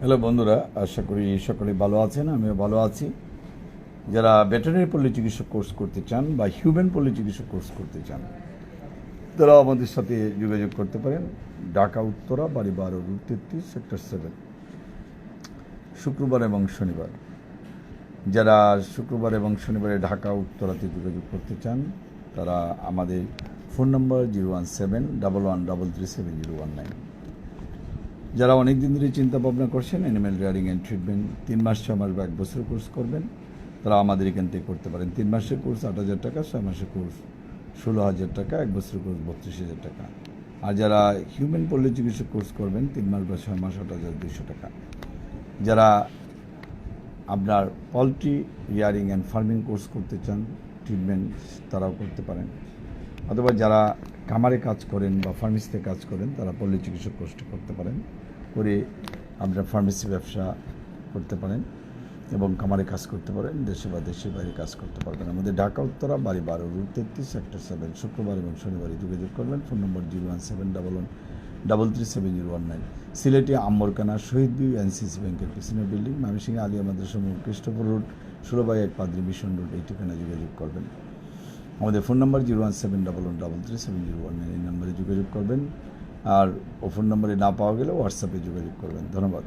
Hello বন্ধুরা, আশা করি সকলে ভালো আছেন, আমিও ভালো আছি। যারা ভেটেরিনারি পল্লী চিকিৎসক কোর্স করতে চান বা হিউম্যান পল্লী চিকিৎসক কোর্স করতে চান তারা আমাদের সাথে যোগাযোগ করতে পারেন। ঢাকা, উত্তরা বাড়ি বারো রুট তেত্রিশ, সেক্টর সেভেন। শুক্রবার এবং শনিবার। যারা শুক্রবার এবং শনিবারে ঢাকা, উত্তরাতে যোগাযোগ করতে চান, তারা আমাদের phone number zero one seven double one double three seven zero one nine. যারা অনেক দিন ধরে চিন্তা ভাবনা করছেন অ্যানিম্যাল রেয়ারিং অ্যান্ড ট্রিটমেন্ট তিন মাস, ছয় মাস বা এক বছরের কোর্স করবেন, তারা আমাদের এখান থেকে করতে পারেন। তিন মাসের কোর্স আট হাজার টাকা, ছয় মাসের কোর্স ষোলো হাজার টাকা, এক বছরের কোর্স বত্রিশ হাজার টাকা। আর যারা হিউম্যান পল্লী চিকিৎসা কোর্স করবেন, তিন মাস বা ছয় মাস আট হাজার দুইশো টাকা। যারা আপনার poultry rearing and farming course করতে চান ট্রিটমেন্ট তারাও করতে পারেন। অথবা যারা খামারে কাজ করেন বা ফার্মেসিতে কাজ করেন, তারা পল্লী চিকিৎসক কোর্সটি করতে পারেন, করে আপনার ফার্মেসি ব্যবসা করতে পারেন এবং খামারে কাজ করতে পারেন, দেশে বা দেশের বাইরে কাজ করতে পারবেন। আমাদের ঢাকা, উত্তরা, বাড়ি বারো, রুট তেত্রিশ সেক্টর সেভেন শুক্রবার এবং শনিবারে যোগাযোগ করবেন। Phone number zero one seven double one, double three seven zero one nine. সিলেটে আম্বরকানা শহীদ বিউ এনসিসি ব্যাংকের পিছনের বিল্ডিং, ময়মনসিংহ আলিয়া আমাদের মোড় খ্রিস্টপুর রোড ষোলোবাই এক পাদ্রি মিশন রোড, এই ঠিকানায় যোগাযোগ করবেন। আমাদের phone number zero one seven double one double three seven zero one এই নাম্বারে যোগাযোগ করবেন। আর ও ফোন নাম্বারে না পাওয়া গেলে হোয়াটসঅ্যাপে যোগাযোগ করবেন। ধন্যবাদ।